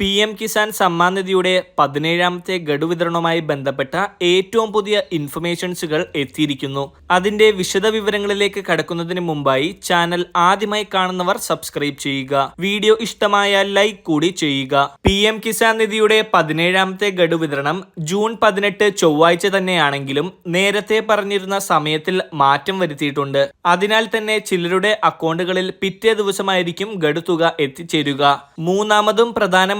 P M Kisan Samman നിധിയുടെ പതിനേഴാമത്തെ ഗഡു വിതരണവുമായി ബന്ധപ്പെട്ട ഏറ്റവും പുതിയ ഇൻഫർമേഷൻസുകൾ എത്തിയിരിക്കുന്നു. അതിന്റെ വിശദ വിവരങ്ങളിലേക്ക് കടക്കുന്നതിന് മുമ്പായി ചാനൽ ആദ്യമായി കാണുന്നവർ സബ്സ്ക്രൈബ് ചെയ്യുക. വീഡിയോ ഇഷ്ടമായ ലൈക്ക് കൂടി ചെയ്യുക. പി എം കിസാൻ നിധിയുടെ പതിനേഴാമത്തെ ഗഡു വിതരണം ജൂൺ പതിനെട്ട് ചൊവ്വാഴ്ച തന്നെയാണെങ്കിലും നേരത്തെ പറഞ്ഞിരുന്ന സമയത്തിൽ മാറ്റം വരുത്തിയിട്ടുണ്ട്. അതിനാൽ തന്നെ ചിലരുടെ അക്കൗണ്ടുകളിൽ പിറ്റേ ദിവസമായിരിക്കും ഗഡു തുക എത്തിച്ചേരുക. മൂന്നാമതും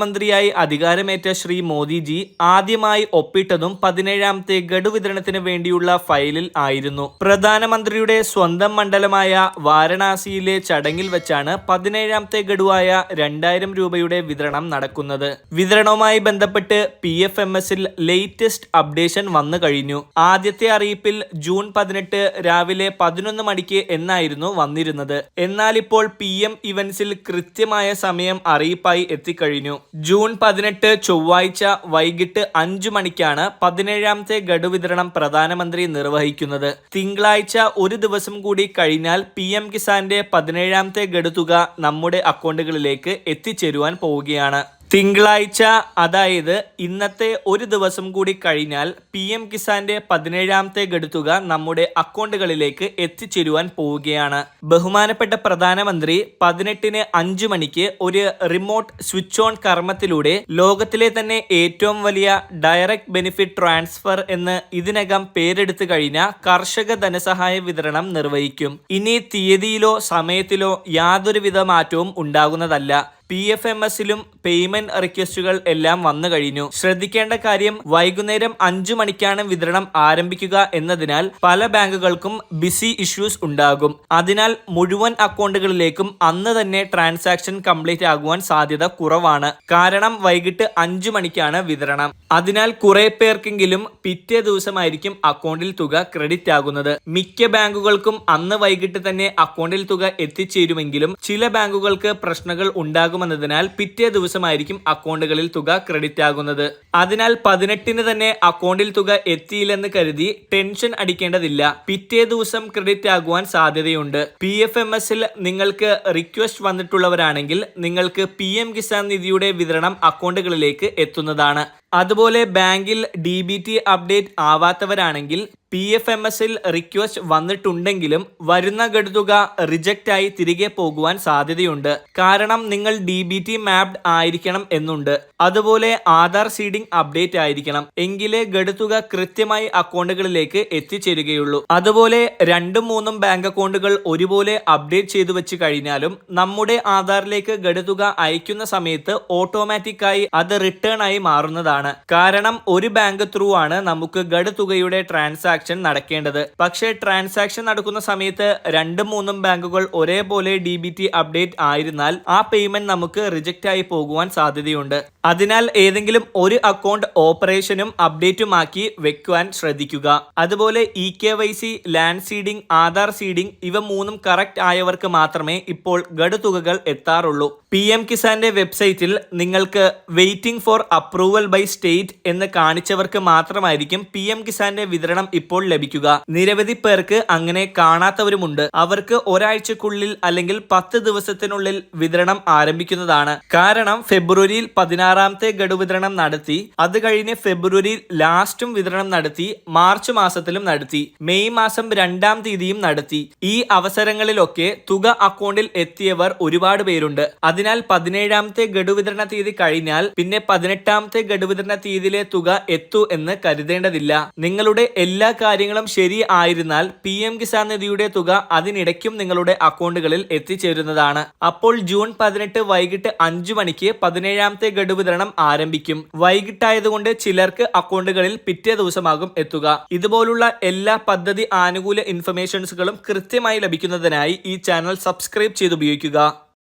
പ്രധാനമന്ത്രിയായി അധികാരമേറ്റ ശ്രീ മോദിജി ആദ്യമായി ഒപ്പിട്ടതും പതിനേഴാമത്തെ ഗഡു വിതരണത്തിന് വേണ്ടിയുള്ള ഫയലിൽ ആയിരുന്നു. പ്രധാനമന്ത്രിയുടെ സ്വന്തം മണ്ഡലമായ വാരണാസിയിലെ ചടങ്ങിൽ വെച്ചാണ് പതിനേഴാമത്തെ ഗഡുവായ രണ്ടായിരം രൂപയുടെ വിതരണം നടക്കുന്നത്. വിതരണവുമായി ബന്ധപ്പെട്ട് പി എഫ് എം എസിൽ ലേറ്റസ്റ്റ് അപ്ഡേഷൻ വന്നു കഴിഞ്ഞു. ആദ്യത്തെ അറിയിപ്പിൽ ജൂൺ പതിനെട്ട് രാവിലെ പതിനൊന്ന് മണിക്ക് എന്നായിരുന്നു വന്നിരുന്നത്. എന്നാൽ ഇപ്പോൾ പി എം ഇവന്റ്സിൽ കൃത്യമായ സമയം അറിയിപ്പായി എത്തിക്കഴിഞ്ഞു. ജൂൺ പതിനെട്ട് ചൊവ്വാഴ്ച വൈകിട്ട് അഞ്ചു മണിക്കാണ് പതിനേഴാമത്തെ ഗഡു വിതരണം പ്രധാനമന്ത്രി നിർവഹിക്കുന്നത്. തിങ്കളാഴ്ച ഒരു ദിവസം കൂടി കഴിഞ്ഞാൽ പി എം കിസാന്റെ പതിനേഴാമത്തെ ഗഡു തുക നമ്മുടെ അക്കൗണ്ടുകളിലേക്ക് എത്തിച്ചേരുവാൻ പോവുകയാണ്. തിങ്കളാഴ്ച അതായത് ഇന്നത്തെ ഒരു ദിവസം കൂടി കഴിഞ്ഞാൽ പി എം കിസാന്റെ പതിനേഴാമത്തെ ഗഡുത്തുക നമ്മുടെ അക്കൗണ്ടുകളിലേക്ക് എത്തിച്ചേരുവാൻ പോവുകയാണ്. ബഹുമാനപ്പെട്ട പ്രധാനമന്ത്രി പതിനെട്ടിന് അഞ്ചു മണിക്ക് ഒരു റിമോട്ട് സ്വിച്ച് ഓൺ കർമ്മത്തിലൂടെ ലോകത്തിലെ തന്നെ ഏറ്റവും വലിയ ഡയറക്റ്റ് ബെനിഫിറ്റ് ട്രാൻസ്ഫർ എന്ന് ഇതിനകം പേരെടുത്തു കഴിഞ്ഞ കർഷക ധനസഹായ വിതരണം നിർവഹിക്കും. ഇനി തീയതിയിലോ സമയത്തിലോ യാതൊരുവിധ മാറ്റവും ഉണ്ടാകുന്നതല്ല. പി എഫ് എം എസിലും പേയ്മെന്റ് റിക്വസ്റ്റുകൾ എല്ലാം വന്നു കഴിഞ്ഞു. ശ്രദ്ധിക്കേണ്ട കാര്യം വൈകുന്നേരം അഞ്ചു മണിക്കാണ് വിതരണം ആരംഭിക്കുക എന്നതിനാൽ പല ബാങ്കുകൾക്കും ബിസി ഇഷ്യൂസ് ഉണ്ടാകും. അതിനാൽ മുഴുവൻ അക്കൗണ്ടുകളിലേക്കും അന്ന് തന്നെ ട്രാൻസാക്ഷൻ കംപ്ലീറ്റ് ആകുവാൻ സാധ്യത കുറവാണ്. കാരണം വൈകിട്ട് അഞ്ചു മണിക്കാണ് വിതരണം. അതിനാൽ കുറെ പേർക്കെങ്കിലും പിറ്റേ ദിവസമായിരിക്കും അക്കൗണ്ടിൽ തുക ക്രെഡിറ്റ് ആകുന്നത്. മിക്ക ബാങ്കുകൾക്കും അന്ന് വൈകിട്ട് തന്നെ അക്കൗണ്ടിൽ തുക എത്തിച്ചേരുമെങ്കിലും ചില ബാങ്കുകൾക്ക് പ്രശ്നങ്ങൾ ഉണ്ടാകുമെന്നതിനാൽ പിറ്റേ ദിവസമായിരിക്കും അക്കൗണ്ടുകളിൽ തുക ക്രെഡിറ്റ് ആകുന്നത്. അതിനാൽ പതിനെട്ടിന് തന്നെ അക്കൗണ്ടിൽ തുക എത്തിയില്ലെന്ന് കരുതി ടെൻഷൻ അടിക്കേണ്ടതില്ല. പിറ്റേ ദിവസം ക്രെഡിറ്റ് ആകുവാൻ സാധ്യതയുണ്ട്. പി എഫ് എം എസിൽ നിങ്ങൾക്ക് റിക്വസ്റ്റ് വന്നിട്ടുള്ളവരാണെങ്കിൽ നിങ്ങൾക്ക് പി എം കിസാൻ നിധിയുടെ വിതരണം അക്കൗണ്ടുകളിലേക്ക് എത്തുന്നതാണ്. അതുപോലെ ബാങ്കിൽ ഡി ബി ടി അപ്ഡേറ്റ് ആവാത്തവരാണെങ്കിൽ പി എഫ് എം എസിൽ റിക്വസ്റ്റ് വന്നിട്ടുണ്ടെങ്കിലും വരുന്ന ഗഡുതുക റിജക്റ്റ് ആയി തിരികെ പോകുവാൻ സാധ്യതയുണ്ട്. കാരണം നിങ്ങൾ ഡി ബി ടി മാപ്ഡ് ആയിരിക്കണം എന്നുണ്ട്. അതുപോലെ ആധാർ സീഡിംഗ് അപ്ഡേറ്റ് ആയിരിക്കണം. എങ്കിലേ ഗഡുതുക കൃത്യമായി അക്കൗണ്ടുകളിലേക്ക് എത്തിച്ചേരുകയുള്ളൂ. അതുപോലെ രണ്ടും മൂന്നും ബാങ്ക് അക്കൗണ്ടുകൾ ഒരുപോലെ അപ്ഡേറ്റ് ചെയ്തു വെച്ച് കഴിഞ്ഞാലും നമ്മുടെ ആധാറിലേക്ക് ഗഡുതുക അയക്കുന്ന സമയത്ത് ഓട്ടോമാറ്റിക്കായി അത് റിട്ടേൺ ആയി മാറുന്നതാണ്. കാരണം ഒരു ബാങ്ക് ത്രൂ ആണ് നമുക്ക് ഗഡ് തുകയുടെ ട്രാൻസാക്ഷൻ നടക്കേണ്ടത്. പക്ഷേ ട്രാൻസാക്ഷൻ നടക്കുന്ന സമയത്ത് രണ്ടും മൂന്നും ബാങ്കുകൾ ഒരേപോലെ ഡി ബി ടി അപ്ഡേറ്റ് ആയിരുന്നാൽ ആ പേയ്മെന്റ് നമുക്ക് റിജക്റ്റ് ആയി പോകുവാൻ സാധ്യതയുണ്ട്. അതിനാൽ ഏതെങ്കിലും ഒരു അക്കൗണ്ട് ഓപ്പറേഷനും അപ്ഡേറ്റുമാക്കി വെക്കുവാൻ ശ്രദ്ധിക്കുക. അതുപോലെ E K Y C land seeding Aadhaar seeding ഇവ മൂന്നും കറക്റ്റ് ആയവർക്ക് മാത്രമേ ഇപ്പോൾ ഗഡു തുകകൾ എത്താറുള്ളൂ. പി എം കിസാന്റെ വെബ്സൈറ്റിൽ നിങ്ങൾക്ക് waiting for approval by state എന്ന് കാണിച്ചവർക്ക് മാത്രമായിരിക്കും പി എം കിസാന്റെ വിതരണം ഇപ്പോൾ ലഭിക്കുക. നിരവധി പേർക്ക് അങ്ങനെ കാണാത്തവരുമുണ്ട്. അവർക്ക് ഒരാഴ്ചക്കുള്ളിൽ അല്ലെങ്കിൽ പത്ത് ദിവസത്തിനുള്ളിൽ വിതരണം ആരംഭിക്കുന്നതാണ്. കാരണം ഫെബ്രുവരിയിൽ പതിനാറാമത്തെ ഗഡു വിതരണം നടത്തി അത് കഴിഞ്ഞ് ഫെബ്രുവരി ലാസ്റ്റും വിതരണം നടത്തി മാർച്ച് മാസത്തിലും നടത്തി മെയ് മാസം രണ്ടാം തീയതിയും നടത്തി. ഈ അവസരങ്ങളിലൊക്കെ തുക അക്കൗണ്ടിൽ എത്തിയവർ ഒരുപാട് പേരുണ്ട്. അതിനാൽ പതിനേഴാമത്തെ ഗഡു വിതരണ തീയതി കഴിഞ്ഞാൽ പിന്നെ പതിനെട്ടാമത്തെ ഗഡു വിതരണ തീയതിയിലെ തുക എത്തു എന്ന് കരുതേണ്ടതില്ല. നിങ്ങളുടെ എല്ലാ കാര്യങ്ങളും ശരി ആയിരുന്നാൽ പി എം കിസാൻ നിധിയുടെ തുക അതിനിടയ്ക്കും നിങ്ങളുടെ അക്കൗണ്ടുകളിൽ എത്തിച്ചേരുന്നതാണ്. അപ്പോൾ ജൂൺ പതിനെട്ട് വൈകിട്ട് അഞ്ചു മണിക്ക് പതിനേഴാമത്തെ ഗഡു വിതരണം ആരംഭിക്കും. വൈകിട്ടായതുകൊണ്ട് ചിലർക്ക് അക്കൗണ്ടുകളിൽ പിറ്റേ ദിവസമാകും എത്തുക. ഇതുപോലുള്ള എല്ലാ പദ്ധതി ആനുകൂല ഇൻഫർമേഷൻസുകളും കൃത്യമായി ലഭിക്കുന്നതിനായി ഈ ചാനൽ സബ്സ്ക്രൈബ് ചെയ്ത് ഉപയോഗിക്കുക